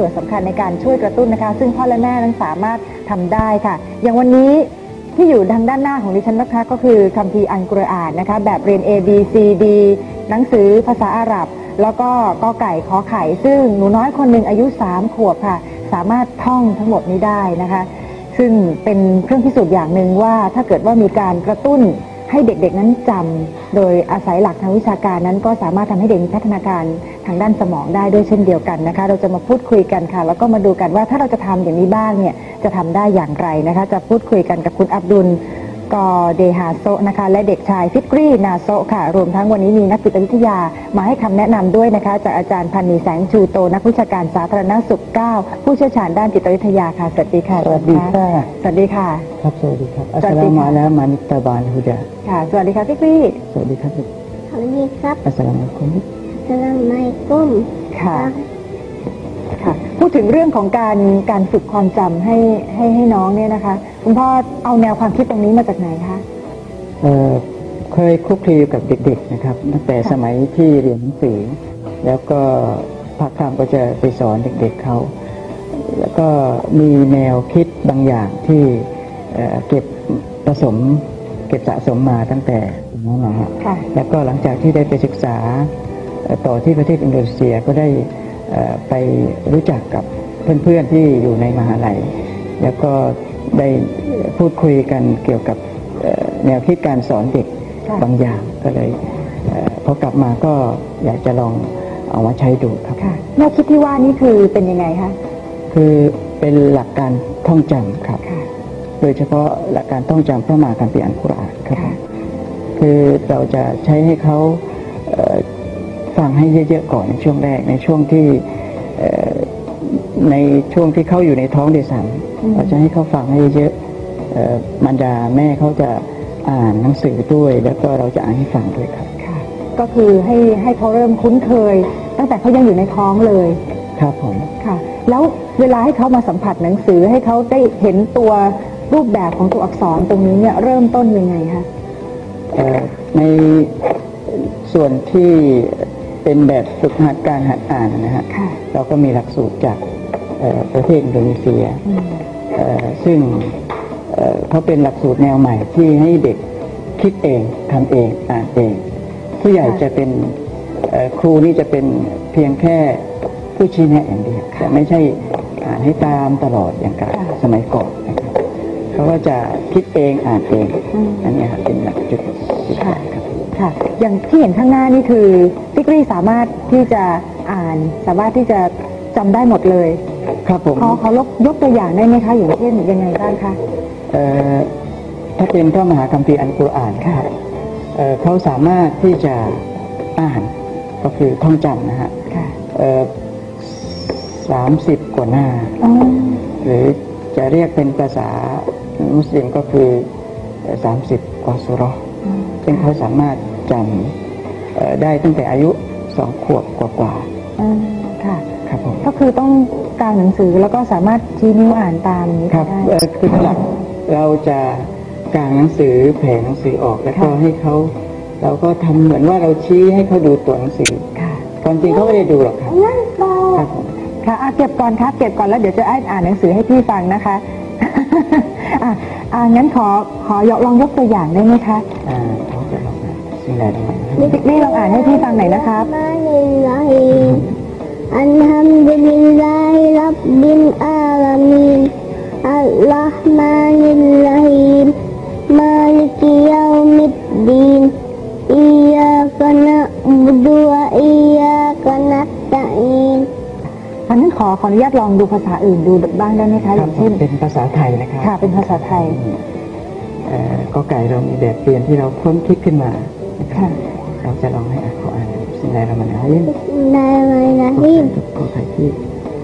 ส่วนสำคัญในการช่วยกระตุ้นนะคะ ซึ่งพ่อและแม่นั้นสามารถทำได้ค่ะ อย่างวันนี้ที่อยู่ทางด้านหน้าของดิฉันนะคะก็คือคัมภีร์อันกุรอานนะคะ แบบเรียน A B C D หนังสือภาษาอาหรับ แล้วก็กอไก่ขอไข่ ซึ่งหนูน้อยคนหนึ่งอายุ 3 ขวบค่ะ สามารถท่องทั้งหมดนี้ได้นะคะ ซึ่งเป็นเครื่องพิสูจน์อย่างหนึ่งว่าถ้าเกิดว่ามีการกระตุ้น ให้เด็กๆนั้นจำโดยอาศัยหลักทางวิชาการนั้น ก็สามารถทำให้เด็กมีพัฒนาการทางด้านสมองได้ด้วยเช่นเดียวกันนะคะ เราจะมาพูดคุยกันค่ะ แล้วก็มาดูกันว่าถ้าเราจะทำอย่างนี้บ้างเนี่ยจะทำได้อย่างไรนะคะ จะพูดคุยกันกับคุณอับดุล กอเดฮาโซนะคะ และเด็กชายฟิกรีนาโซค่ะ รวมทั้งวันนี้มีนักจิตวิทยามาให้คำแนะนำด้วยนะคะ จากอาจารย์พันนีแสงชูโต นักวิชาการสาธารณสุข 9 ผู้เชี่ยวชาญด้านจิตวิทยาค่ะ สวัสดีค่ะ สวัสดีค่ะ สวัสดีค่ะ ครับ สวัสดีครับอัสสวัสสดีลามุค่ะอะลามานิตตาบานฮุดาค่ะ สวัสดีค่ะฟิกรีสวัสดีครับสวัสดีครับอัสสลามุอะลัยกุมสลามไมกุมค่ะค่ะพูด ถึงเรื่องของการการฝึกความจำให้ให้ให้น้องเนี่ยนะคะ คุณพ่อเอาแนวความคิดตรงนี้มาจากไหนคะเอ่อเคยคลุกคลีอยู่กับเด็ก ๆ นะครับตั้งแต่ค่ะสมัยที่เรียนหนังสือ แล้วก็ภาคค่ำก็จะไปสอนเด็ก ๆเขาแล้วก็มีแนวคิดบางอย่างที่เอ่อเก็บผสมเก็บสะสมมาตั้งแต่นั้นนะฮะค่ะ แล้วก็หลังจากที่ได้ไปศึกษาเอ่อต่อที่ประเทศอินโดนีเซียก็ได้เอ่อ ไปรู้จักกับเพื่อนๆที่อยู่ในมหาลัย แล้วก็ได้พูดคุยกันเกี่ยวกับเอ่อแนวคิดการสอนเด็กค่ะบางอย่างก็เลยเอ่อพอกลับมาก็อยากจะลองเอามาใช้ดูครับค่ะแนวคิดที่ว่านี่คือเป็นยังไงคะคือเป็นหลักการท่องจำครับค่ะโดยเฉพาะหลักการท่องจำพระมหาคัมภีร์อัลกุรอานครับผค่ะมคือเราจะใช้ให้เขาเอ่อ ฟังให้เยอะๆก่อนในช่วงแรกในช่วงที่เอ่อในช่วงที่เขาอยู่ในท้องเดซันเราจะให้เขาฟังให้เยอะๆเอ่อมารดาแม่เขาจะอ่านหนังสือด้วย แล้วก็เราจะอ่านให้ฟังด้วยครับค่ะก็คือให้ให้เขาเริ่มคุ้นเคย ตั้งแต่เขายังอยู่ในท้องเลยครับผมค่ะ แล้วเวลาให้เขามาสัมผัสหนังสือให้เขาได้เห็นตัวรูปแบบของตัวอักษรตรงนี้เนี่ยเริ่มต้นยังไงคะเอ่อในส่วนที่ เป็นแบบฝึกหัดการหัดอ่านนะฮะค่ะเราก็มีหลักสูตรจากเอ่อประเทศอินโดนีเซียอืมเอ่อซึ่งเอ่อเขาเป็นหลักสูตรแนวใหม่ที่ให้เด็กคิดเองทำเองอ่านเอง ผู้ใหญ่จะเป็นเอ่อครูนี่จะเป็นเพียงแค่ผู้ชี้แนะอย่างเดียวแต่ไม่ใช่อ่านให้ตามตลอดอย่างกับสมัยก่อนนะครับเขาก็จะคิดเองอ่านเองอืมอันเนี้ยครับเป็นหลักจุดจุดค่ะครับ ค่ะ อย่างที่เห็นข้างหน้านี่คือฟิกรี่สามารถที่จะอ่าน สามารถที่จะจำได้หมดเลย ครับผมขอขอยกยกตัวอย่างได้ไหมคะ อย่างเช่นยังไงบ้างคะเอ่อถ้าเป็นพระมหาคัมภีร์อันกุรอานครับเอ่อเขาสามารถที่จะอ่านก็คือท่องจำนะฮะค่ะสามสิบกว่าหน้า อ๋อหรือจะเรียกเป็นภาษามุสลิมก็คือสามสิบกว่าสุเราะห์ ซึ่งเขาสามารถจำเอ่อได้ตั้งแต่อายุสองขวบกว่าอืมค่ะๆครับผมก็คือต้องกางหนังสือแล้วก็สามารถชี้นิ้วอ่านตามนี้ครับได้เอ่อคือหลักเราจะกางหนังสือแผ่หนังสือออกแล้วก็ค่ะให้เขาเราก็ทำเหมือนว่าเราชี้ให้เขาดูตัวหนังสือค่ะความจริงเขาไม่ได้ดูหรอกครับนั่นบอครับผมค่ะอะเก็บก่อนครับเก็บก่อนแล้วเดี๋ยวจะอ่านอ่านหนังสือให้พี่ฟังนะคะ อะอ่างั้นขอขอยกลองยกตัวอย่างได้ไหมคะอ่าเขาจะลองนะสิ่งใดลงมานี่นี่ลองอ่านให้พี่ฟังหน่อยนะครับมานิลลาฮิอันฮัมดุลิลลาฮิรับบิลอาลามีนอัลลอฮ์มานิลลาฮิมา ขอขออนุญาตลองดูภาษาอื่นดูบ้างได้ไหมคะคอรับย่างผเช่มนเป็นภาษาไทยนะครับค่ะ เป็นภาษาไทยเอ่อก็ไก่เรามีแบบเปลี่ยนที่เราค้นคิดขึ้นมานะครับค่ะเราจะลองให้อ่านขออ่านสิ่งใดเรามันหายินนายมานะฮิมขอไข่ที่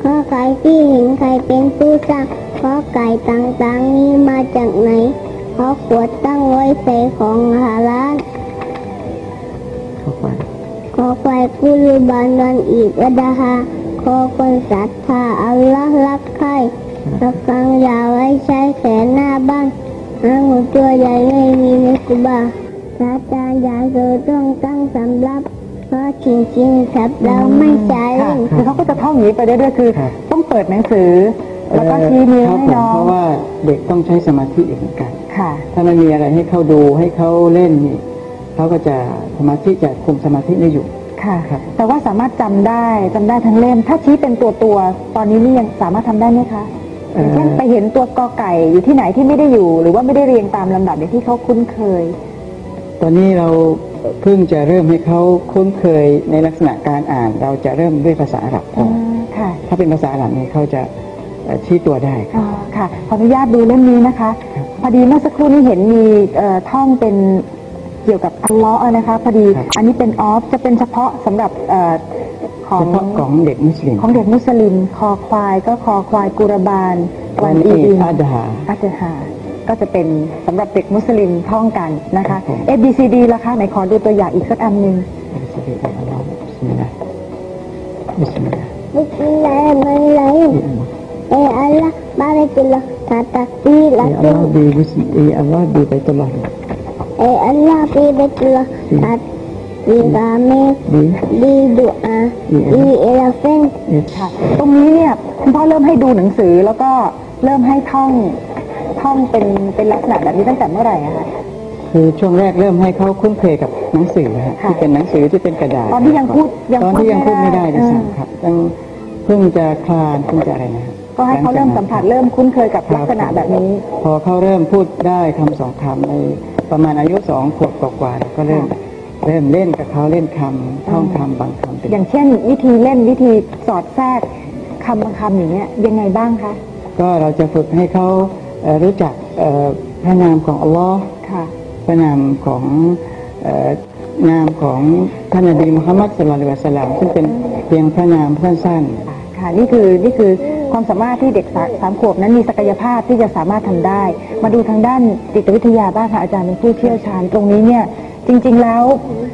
ขอไก่ที่เห็นใครเป็นผู้สร้างขอไก่ต่างๆนี้มาจากไหนขอขวดตั้งไว้ใส่ของหาร้านเข้าไปขอไฟกุลุบานวันอีกวดาฮา ขอคนศรัทธาอัลลอฮ์รักใครรักฟังอย่าไว้ใช้แขนหน้าบ้านหางหูตัวใหญ่ไม่มีมุสบาพระอาจารย์อย่าโดต้องตั้งสำรับเพราะจริงๆครับเราไม่ใช่ค่ะคือเขาก็จะท่องอย่างนี้ไปเรื่อยๆคือ ต้องเปิดหนังสือ แล้วก็ชี้นิ้วครับให้ผมน้อเพงราะว่าเด็กต้องใช้สมาธิอีกเหมือนกันค่ะถ้าไม่มีอะไรให้เขาดูให้เขาเล่นนี่เขาก็จะสมาธิจะคุมสมาธิไม่อยู่ ค่ะ ครับแต่ว่าสามารถจำได้จำได้ทั้งเล่ม ถ้าชี้เป็นตัวตัวๆตอนนี้นี่ยังสามารถทำได้ไหมคะอย่างเช่นไปเห็นตัวกอไก่อยู่ที่ไหนที่ไม่ได้อยู่ หรือว่าไม่ได้เรียงตามลำดับอย่างที่เขาคุ้นเคย ตอนนี้เราเพิ่งจะเริ่มให้เขาคุ้นเคยในลักษณะการอ่าน เราจะเริ่มด้วยภาษาอาหรับก่อ่าอนค่ะ ถ้าเป็นภาษาอาหรับนี่เขาจะเอ่อชี้ตัวได้ครับอ่าค่ะ ขออนุญาตดูเล่มนี้นะคะครับพอดีเมื่อสักครู่นี้เห็นมีเอ่อท่องเป็น เกี่ยวกับอัลเลาะห์นะคะพอดีครับ อันนี้เป็นออฟจะเป็นเฉพาะสำหรับเอ่อของเฉพาะของเด็กมุสลิมของเด็กมุสลิม คอควายก็คอควายกุรบาลวันอีดอาดฮาอัจฮาก็จะเป็นสำหรับเด็กมุสลิมท่องกันนะครัคะ บผม A B C D ล่ะคะไหนขอดูตัวอย่างอีกสักอันหนึ่ง Bismillah. Bismillah. Bismillahirrahmanirrahim. Eh Allah, barakallah kata fi Ya Allah lakum. di Bism- ya Allah di Baitullah Eh Allah, fi baitullah kat fi rame di di doa di elephant. ya, ค่ะตรงนี้เนี่ยคุณพ่อเริ่มให้ดูหนังสือแล้วก็เริ่มให้ท่องท่องเป็นเป็นลักษณะแบบนี้ตั้งแต่เมื่อไหร่อะคะ คือช่วงแรกเริ่มให้เขาคุ้นเคยกับหนังสือนะฮะค่ะที่เป็นหนังสือที่เป็นกระดาษตอนที่ยังพูดยังตอนที่ยังพูดไม่ได้พูดไม่ได้ด้วยซ้ำครับยังเพิ่งจะคลานเพิ่งจะอะไรนะฮะก็ให้เขาเริ่มสัมผัสเริ่มคุ้นเคยกับลักษณะแบบนี้ พอเขาเริ่มพูดได้คำสองคำใน ประมาณอายุสองขวบกว่าๆแล้วก็เริ่ม เริ่มเล่นกับเขาเล่นคำท่องคำบางคำเป็นอย่างเช่น วิธีเล่นวิธีสอดแทรกคำบางคำอย่างเงี้ยยังไงบ้างคะก็เราจะฝึกให้เขาเอ่อรู้จักเอ่อพระนามของอัลลอฮ์ค่ะพระนามของเอ่อนามของท่านนบีมุฮัมมัดสุลลัลลอฮุอะลัยฮิวะสัลลัมซึ่งเป็นเพียงพระนามสั้นค่ะนี่คือนี่คือ ความสามารถที่เด็กสาสามขวบนั้นมีศักยภาพที่จะสามารถทำได้ มาดูทางด้านจิตวิทยาบ้างค่ะอาจารย์เป็นผู้เชี่ยวชาญตรงนี้เนี่ยจริงๆแล้ว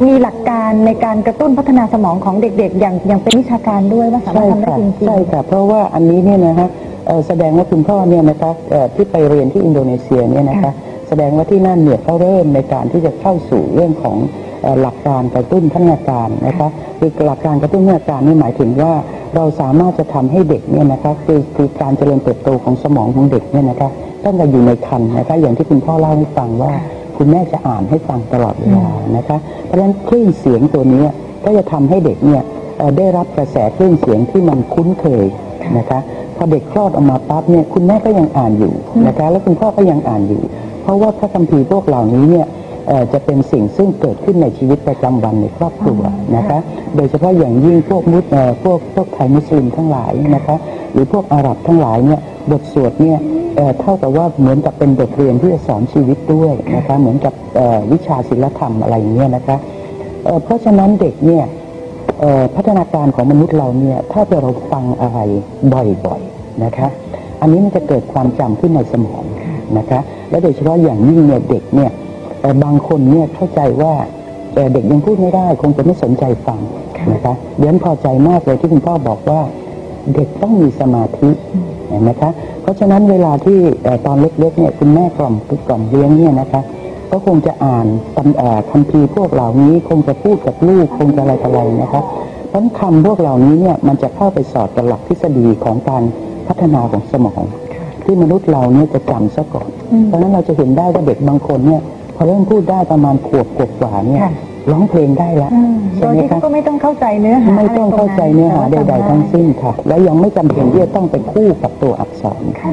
มีหลักการในการกระตุ้นพัฒนาสมองของเด็กๆ อย่างอย่างเป็นวิชาการด้วยว่าสามารถทำได้จริงใช่ค่ะเพราะว่าอันนี้เนี่ยนะฮะเอ่อแสดงว่าคุณพ่อเนี่ยนะคะเอ่อที่ไปเรียนที่อินโดนีเซียเนี่ยนะคะแสดงว่าที่นั่นเนี่ยเขาเริ่มในการที่จะเข้าสู่เรื่องของเอ่อ หลักการกระตุ้นพัฒนาการนะคะคือหลักการกระตุ้นพัฒนาการนี่หมายถึงว่าเราสามารถจะทำให้เด็กเนี่ยนะคะคือคือการเจริญเติบโตของสมองของเด็กเนี่ยนะคะตั้งแต่อยู่ในครรภ์นะคะอย่างที่คุณพ่อเล่าให้ฟังว่า คุณแม่จะอ่านให้ฟังตลอดเวลานะคะเพราะฉะนั้นคลื่นเสียงตัวนี้ก็จะทำให้เด็กเนี่ยได้รับกระแสคลื่นเสียงที่มันคุ้นเคยนะคะพอเด็กคลอดออกมาปั๊บเนี่ยคุณแม่ก็ยังอ่านอยู่นะคะแล้วคุณพ่อก็ยังอ่านอยู่ เพราะว่าพระคัมภีร์พวกเหล่านี้เนี่ย จะเป็นสิ่งซึ่งเกิดขึ้นในชีวิตประจำวันในครอบครัวนะคะ โดยเฉพาะอย่างยิ่งพวกมุสพวกพวกไทยมุสลิมทั้งหลายนะคะ หรือพวกอาหรับทั้งหลายเนี่ยบทสวดเนี่ยเท่ากับว่าเหมือนกับเป็นบทเรียนที่จะสอนชีวิตด้วยนะคะ เหมือนกับวิชาศิลธรรมอะไรอย่างเงี้ยนะคะเเพราะฉะนั้นเด็กเนี่ยพัฒนาการของมนุษย์เราเนี่ยถ้าเราฟังอะไรบ่อยๆนะคะ อันนี้มันจะเกิดความจำขึ้นในสมองนะคะ และโดยเฉพาะอย่างยิ่งเนี่ยเด็กเนี่ย เอ่อบางคนเนี่ยเข้าใจว่าเอ่อเด็กยังพูดไม่ได้คงจะไม่สนใจฟังนะคะเดี๋ยวพอใจมากเลยที่คุณพ่อบอกว่าเด็กต้องมีสมาธิเห็นไหมคะเพราะฉะนั้นเวลาที่เอ่อตอนเล็กๆเนี่ยคุณแม่กล่อมกล่อมเลี้ยงเนี่ยนะคะก็คงจะอ่านตำเอ่อคัมภีร์พวกเหล่านี้คงจะพูดกับลูกคงจะอะไรต่ออะไรนะคะเพราะฉะนั้นคำพวกเหล่านี้เนี่ยมันจะเข้าไปสอดกับหลักทฤษฎีของการพัฒนาของสมอง ที่มนุษย์เราเนี่ยจะจำซะก่อนเพราะฉะนั้นเราจะเห็นได้ว่าเด็กบางคนเนี่ย พอเริ่มพูดได้ประมาณขวบกว่าๆเนี่ยค่ะร้องเพลงได้แล้วๆอืมโดใช่ยไหมที่คะก็ไม่ต้องเข้าใจเนื้อหาไม่ต้องเข้าใจเนื้อหาใดๆทั้งสิ้นสิ้นค่ะ และยังไม่จำเป็นที่จะต้องไปคู่กับตัวอักษรค่ะ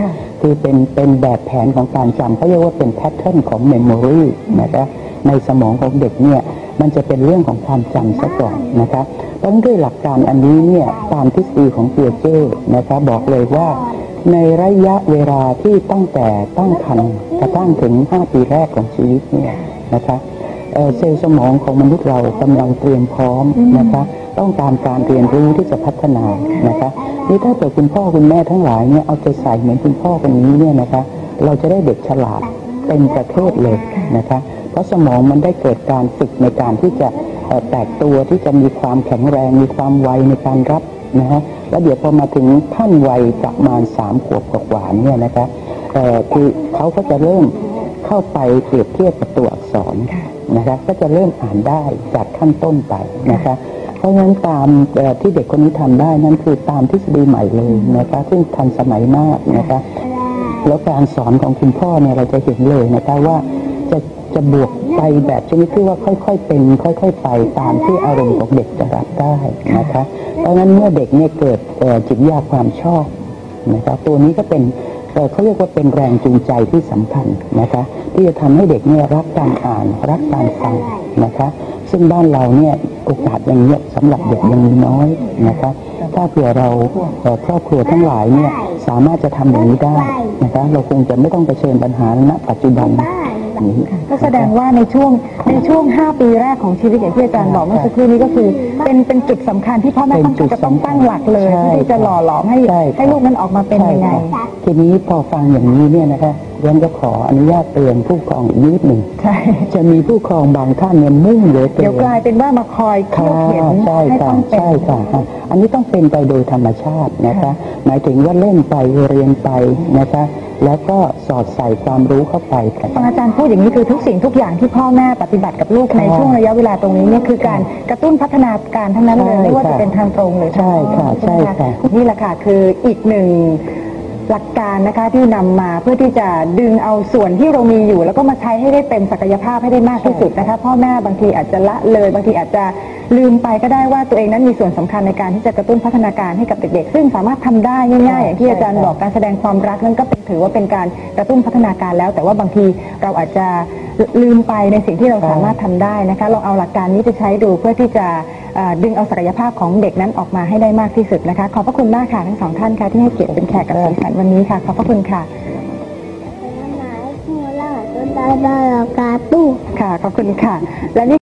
ค่ะคือเป็นเป็นแบบแผนของการจำเขาเรียกว่าเป็นแพทเทิร์นของเมมโมรีนะคะในสมองของเด็กเนี่ยมันจะเป็นเรื่องของความจำซะก่อนนะคะเพ ราะฉะนั้นด้วยหลักการอันนี้เนี่ยตามทฤษฎีของเปียเจ้นะคะบอกเลยว่าในระยะเวลาที่ตั้งแต่ตั้งครรภ์กระทั่งถึง 5 ปีแรกของชีวิตเนี่ยนะคะเเซลล์สมองของมนุษย์เรากำลังเตรียมพร้อมนะคะต้องการการเรียนรู้ที่จะพัฒนานะคะนี่ถ้าเกิดคุณพ่อคุณแม่ทั้งหลายเนี่ยเอาใจใส่เหมือนคุณพ่อคนนี้เนี่ยนะคะเราจะได้เด็กฉลาดเป็นประเทศเลยนะคะ เพราะสมองมันได้เกิดการฝึกในการที่จะแตกตัวที่จะมีความแข็งแรง มีความไวในการรับนะฮะแล้วเดี๋ยวพอมาถึงขั้นวัยประมาณสามขวบกว่าเนี่ยนะคะเออคือเขาก็จะเริ่มเข้าไปเปรียบเทียบกับตัวอักษรนะคะก็จะเริ่มอ่านได้จากขั้นต้นไปนะคะเพราะฉะนั้นตามที่เด็กคนนี้ทำได้นั่นคือตามทฤษฎีใหม่เลยนะคะซึ่งทันสมัยมากนะคะแล้วการสอนของคุณพ่อเนี่ยเราจะเห็นเลยนะคะว่า จะบวกไปแบบชนิดที่ว่าค่อย ๆ เป็น ค่อย ๆ ไปตามที่อารมณ์ของเด็กจะรับได้นะคะเพราะฉะนั้นเมื่อเด็กเนี่ยเกิดจิตวิทยาความชอบนะคะตัวนี้ก็เป็นเอ่อเขาเรียกว่าเป็นแรงจูงใจที่สำคัญนะคะ ที่จะทำให้เด็กเนี่ยรักการอ่านรักการฟังนะคะ ซึ่งบ้านเราเนี่ยโอกาสอย่างเนี้ยสำหรับเด็กยังมีน้อยนะคะถ้าเผื่อเราครอบครัวทั้งหลายเนี่ยสามารถจะทำอย่างนี้ได้นะคะเราคงจะไม่ต้องเผชิญปัญหาณปัจจุบัน นี้ก็แสดงว่าในช่วงในช่วง 5 ปีแรกของชีวิตอย่างที่อาจารย์บอกเมื่อสักครู่นี้ก็คือ เป็นเป็นจุดสำคัญที่พ่อแม่เป็ต้อนงจุดจะต้องสำคัญตั้งหลักเลยใช่ที่จะหล่อหลอมให้ใช่ค่ะให้ลูกนั้นออกมาเป็นยังไงใช่ค่ะทีนี้พอฟังอย่างนี้เนี่ยนะคะเรียนก็ขออนุญาตเตือนผู้ปกครองอีกนิดหนึ่งใช่จะมีผู้ปกครองบางท่านเนี่ยมุ่งเหลือเกินเดี๋ยวกลายเป็นว่ามาคอยเขี่ยวค่ะเข็นใช่ให้ค่ะต้องเป็นใช่ค่ะอะอันนี้ต้องเป็นไปโดยธรรมชาตินะคะ หมายถึงว่าเล่นไปเรียนไปนะคะ แล้วก็สอดใส่ความรู้เข้าไปค่ะฟังอาจารย์พูดอย่างนี้คือทุกสิ่งทุกอย่างที่พ่อแม่ปฏิบัติกับลูกในค่ะช่วงระยะเวลาตรงนี้เนี่ยคือการกระตุ้นพัฒนาการทั้งนั้นเลยใช่ไม่ว่าจะค่ะเป็นทางตรงหรือทางใช่ค่ะอ้อมไหมใช่ค่ะนี่แหละค่ะคืออีกหนึ่ง หลักการนะคะที่นำมาเพื่อที่จะดึงเอาส่วนที่เรามีอยู่ แล้วก็มาใช้ให้ได้เต็มศักยภาพให้ได้มากที่สุดนะคะพ่อแม่บางทีอาจจะละเลยบางทีอาจจะลืมไปก็ได้ว่าตัวเองนั้นมีส่วนสำคัญในการที่จะกระตุ้นพัฒนาการให้กับเด็กๆ ซึ่งสามารถทำได้ง่ายๆอย่างที่อาจารย์บอกการแสดงความรักนั้นก็เป็นถือว่าเป็นการกระตุ้นพัฒนาการแล้ว แต่ว่าบางทีเราอาจจะ ลืมไปในสิ่งที่เราค่ะสามารถทำได้นะคะลองเอาหลักการนี้ไปใช้ดูเพื่อที่จะเอ่อดึงเอาศักยภาพของเด็กนั้นออกมาให้ได้มากที่สุดนะคะ ขอบพระคุณมากค่ะทั้งสองท่านค่ะที่ให้เกียรติเป็นแขกกับสีสันวันนี้ค่ะ ขอบพระคุณค่ะ Assalamualaikum warahmatullahi wabarakatuh. ค่ะขอบคุณค่ะ และนี่